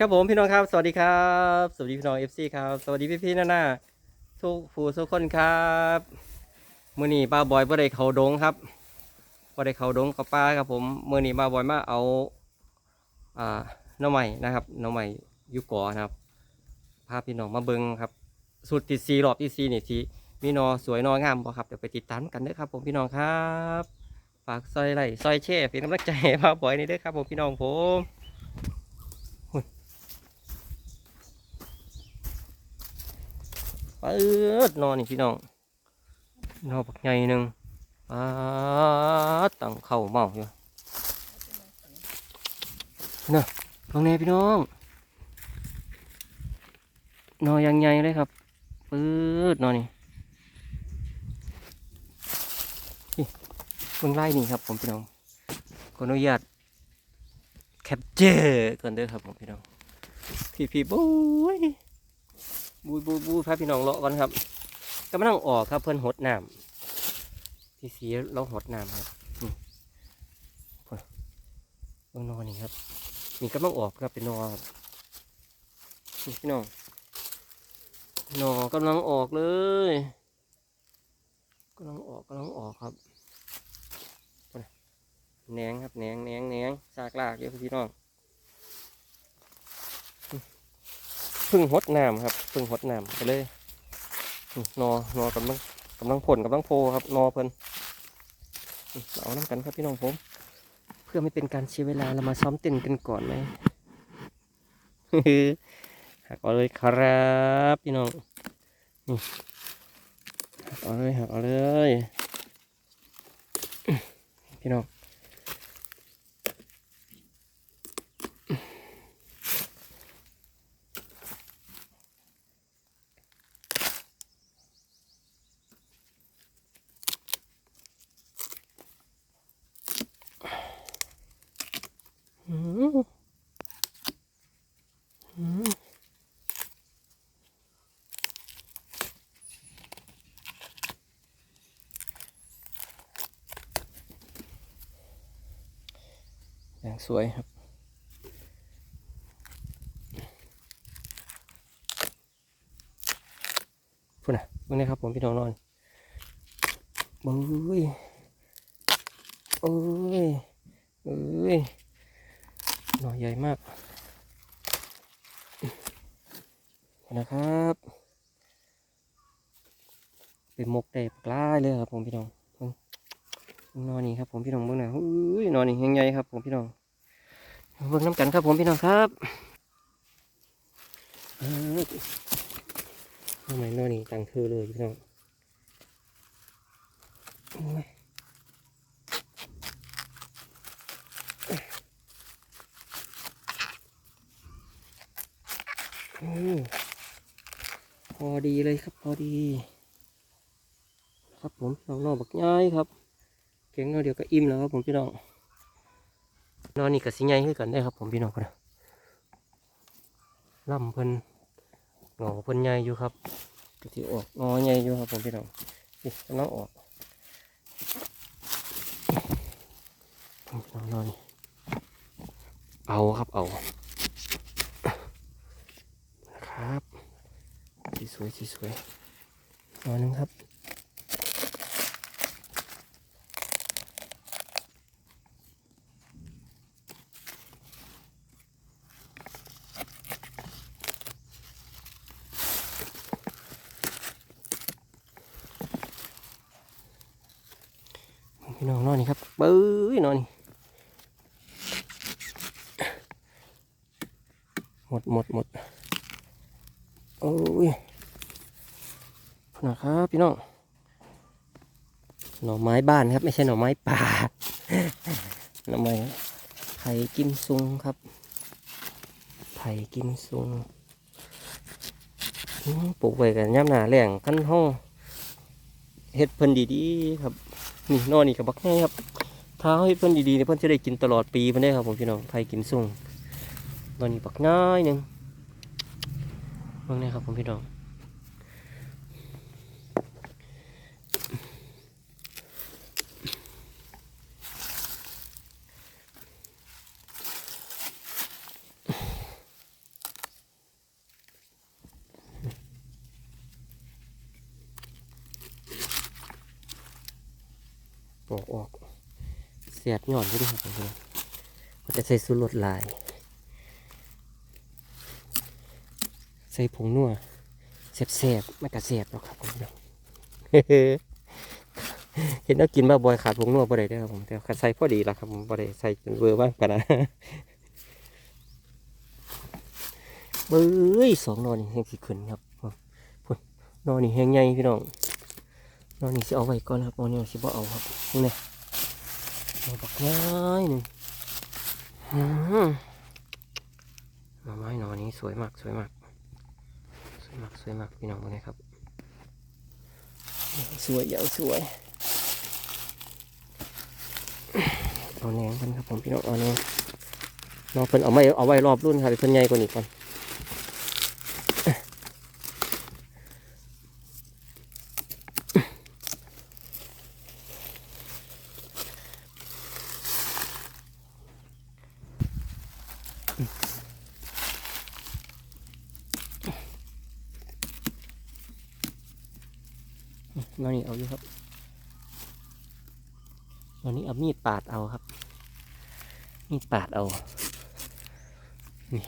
ครับผมพี่น้องครับ สวัสดีครับ สวัสดีพี่น้องเอฟซีครับ สวัสดีพี่พี่น้าหน้าทุกผู้ทุกคนครับมื่อนี้ป้าบอยบ่ได้เขาดงครับบ่ได้เขาดงกับป้าครับผมมื่อนี้ป้าบอยมาเอาอ่าหน้องใหม่นะครับหน้องใหม่อยุก่อนะครับพาพี่น้องมาเบิ้งครับสุดที่ซีรอบที่ซีนี่ทีมีนอสวยนองามบ่ครับเดี๋ยวไปติดตามกันเด้อครับ ผมพี่น้องครับฝากซอยไหลซอยแช่เป็นกำลังใจให้ป้าบอยนี่เด้อครับผมพี่น้องผม ปืดนอนนี่พี่น้องนอนปักใหญ่หนึ่งปาตั้งเข่าเมาอยู่น่ะตรงนี้พี่น้องนอนยังใหญ่เลยครับปื๊ดนอนนี่เบิ่งไล่นี่ครับผมพี่น้องขออนุญาตแคปเจอร์ก่อนเด้อครับผมพี่น้องพี่พี่บุ้ย บูบูบูพาพี่น้องเลาะก่อนครับก็ม่ต้งออกครับเพื่อนหดน้ำที่สีเราหดน้ำครับเพิ่นเบิ่งนอนนี่ครับนี่ก็ต้องออกครับเป็นนอครับนี่พี่น้องนอกำลังออกเลยกำลังออกกำลังออกครับแหนงครับแหนงแหนงแหนงซากลากเยอะพี่น้อง เพึ่งหดน้ำครับพึ่งหดน้ำไปเลยนี่นอนอกำลังกำลังผลกำลังโพครับ นอเพิ่นเอาน้ำกันครับพี่น้องผม เพื่อไม่เป็นการเสียเวลาเรามาซ้อมเต้นกันก่อนเลยหักเอาเลยครับพี่น้องหักเอาเลยหักเอาเลย พี่น้อง อย่างสวยครับพูดนะเมื่อนี้ครับผมพี่น้องนอนบุ้ยโอ้ยเอ้ย หน่อใหญ่มากนะครับเป็นมกได้ปลายเลยครับผมพี่น้องเบิ่งเบิ่งนอนนี่ครับผมพี่น้องเบิ่งหน่อยอุ้ยนอนนี่ยังใหญ่ครับผมพี่น้องเบิ่งน้ำกันครับผมพี่น้องครับทำไมนอนนี่ตังคือเลยพี่น้องโอ้ย โอ้พอ ดีเลยครับ พอดี ครับผมน้องนอบักย้ายครับเก่งเราเดียวก็อิ่มแล้วครับผมพี่น้องนอนนี่กับสิใหญ่คือกันได้ครับ ผมพี่น้องนน่ะล่ำเพิ่นงอเพิ่นใหญ่อยู่ครับก็ที่ออกงอใหญ่อยู่ครับ ผมพี่น้องนี่กำลังออกพี่น้องนอนเอาครับเอาครับ สีสวยสีสวยตัวหนึงครับ พี่น้องนอนนี่ครับปื้ยนอนนี่หมดหมดหมดโอ้ย นะครับพี่น้องหน่อไม้บ้านครับ ไม่ใช่หน่อไม้ป่าหน่อไม้ไผ่กิมซุงครับไผ่กิมซุงอื้อปลูกไว้กันย่ำหนาแหล่งขั้นห้องเฮ็ดเพิ่นดีๆครับนี่นอนนี่กับบักง่ายครับถ้าเฮ็ดเพิ่นดีๆเนี่ยเพิ่นจะได้กินตลอดปีเพิ่นได้ครับผมพี่น้องไผ่กิมซุงนอนนี่บักง่ายหนึ่งเบิ่งนี่ครับผมพี่น้อง ปอกออก เสียดหย่อนไปด้วยครับผมพี่น้องก็จะใส่สูตรลดลาย ใส่ผงนัวเสียบๆไม่กระเสียบหรอกครับผมพี่น้องเห็นแล้วกินบ้าบอยขาดผงนัวบ่ได้ด้อครับผมแต่ขาใส่พอดีละครับผมบ่ได้ใส่จนเบอร์บ้างกันนะเบ้ยสองนอนนี่แห้งสิขึ้นครับพุ่นนอนนี่แห้งใหญ่พี่น้อง นอนนี่สิเอาไว้ก่อนครับนอนนี่สิบ่เอาครับนี่นอนบักง่ายหนึ่งอืมหน่อไม้นอนนี้สวยมากสวยมาก สวยมากสวยมากพี่น้องพวกนี้ครับสวยอย่างสวยเอาแหนงกันครับผมพี่น้องเอาแหนงน้องเพิ่นเอาไว้เอาไว้รอบรุ่นครับเพิ่นใหญ่กว่านี้ก่อน น้องนี่เอาอยู่ครับน้องนี่เอามีดปาดเอาครับ มีดปาดเอา นี่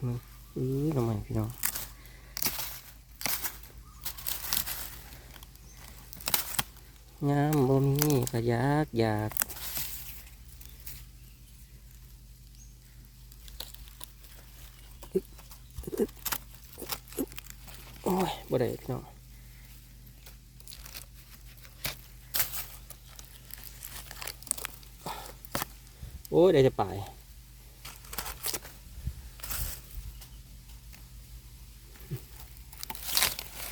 อืมอื้อทำไมพี่น้องงามบ่มีก็อยากอยาก โอ้ย บ่ได้พี่น้องโอ้ยได้จะไป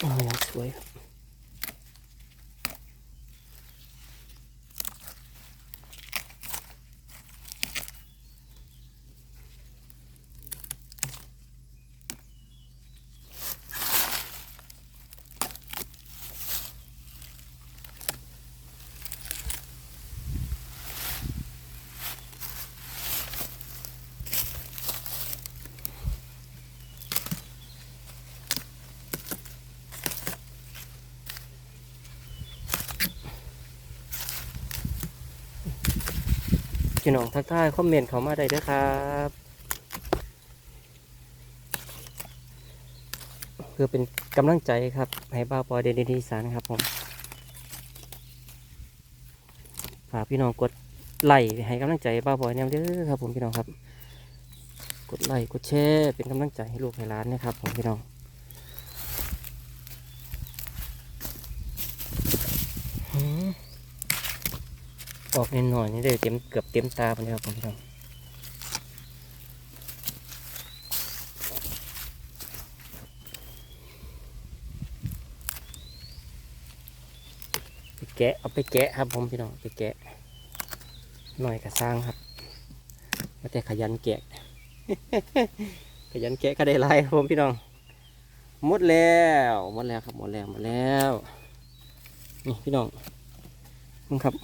โอ้ยสวยครับ พี่น้องทักทายคอมเมนต์เข้ามาได้ด้วยครับเพื่อเป็นกำลังใจครับ ให้บ้าปอยเดนดีสานครับผมฝากพี่น้องกดไลค์ให้กำลังใจบ้าวบอยแนวเด้อครับผมพี่น้องครับ กดไลค์กดแชร์เป็นกำลังใจให้ลูกให้หลานนะครับผมพี่น้องหืม ออกแน่นอนนี่เลยเต็มเกือบเต็มตาไปแล้วครับผมพี่น้องไปแกะเอาไปแกะครับผมพี่น้องไปแกะ หน่อยกระสร้างครับมาแต่ขยันแกะ ขยันแกะก็ได้ลายครับผมพี่น้องหมดแล้วหมดแล้วครับหมดแล้วหมดแล้วนี่พี่น้องนี่ครับ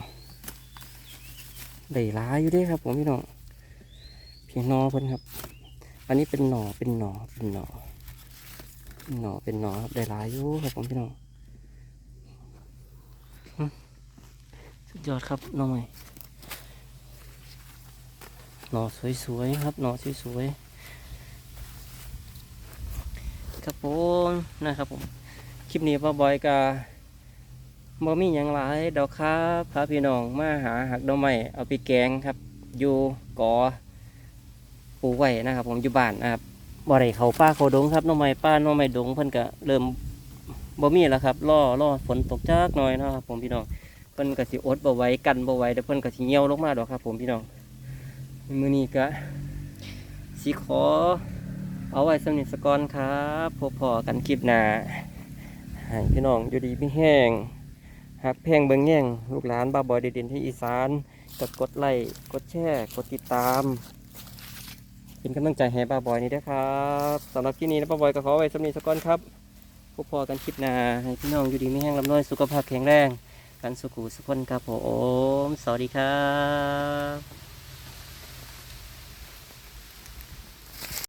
ได้หลายอยู่ด้ครับ ผมพี่น้องเพียงนอเพิ่นครับ อันนี้เป็นหน่อเป็นหน่อเป็นหน่อหน่อเป็นหน่อครับได้หลายอยู่ครับผมพี่น้องสุดยอดครับน่องใหม่หนอสวยๆครับหนอสวยๆครับผมนะครับผมคลิปนี้ป้าบอยกา บ่มีอย่างหลายดอกครับพาพี่น้องมาหาหักดอกไม้เอาไปแกงครับ อยู่กอปลูกไว้นะครับ ผมอยู่บ้านนะครับบ่ได้เขาป้าเขาดงครับน้องไม้ป้าน้องไม้ดงเพิ่นก็เริ่มบ่มีแล้วครับรอรอฝนตกจักหน่อยนะครับ ผมพี่น้องเพิ่นก็สิอดบ่ไหว้กันบ่ไหว้เดี๋ยวเพิ่นก็สิเหี่ยวลงมาดอกครับ ผมพี่น้องมื้อนี้ก็สิขอ เอาไว้สำนิสกอนครับพบพอกันคลิปหน้าให้พี่น้องอยู่ดีไม่แห้ง หักแพงเบิงแย่งลูกหลานบ้าบอยเด่นที่อีสานกดกดไลค์กดแชร์กดติดตาม เป็นกำลังใจให้บ้าบอยนี่ด้วยครับสำหรับที่นี้นะบ้าบอยก็ขอไว้สำนีสก้อนครับพบพอกันคลิปหน้าให้พี่น้องอยู่ดีไม่แห้งลำน้อยสุขภาพแข็งแรงกันสุขุสุขคนครับผมสวัสดีครับ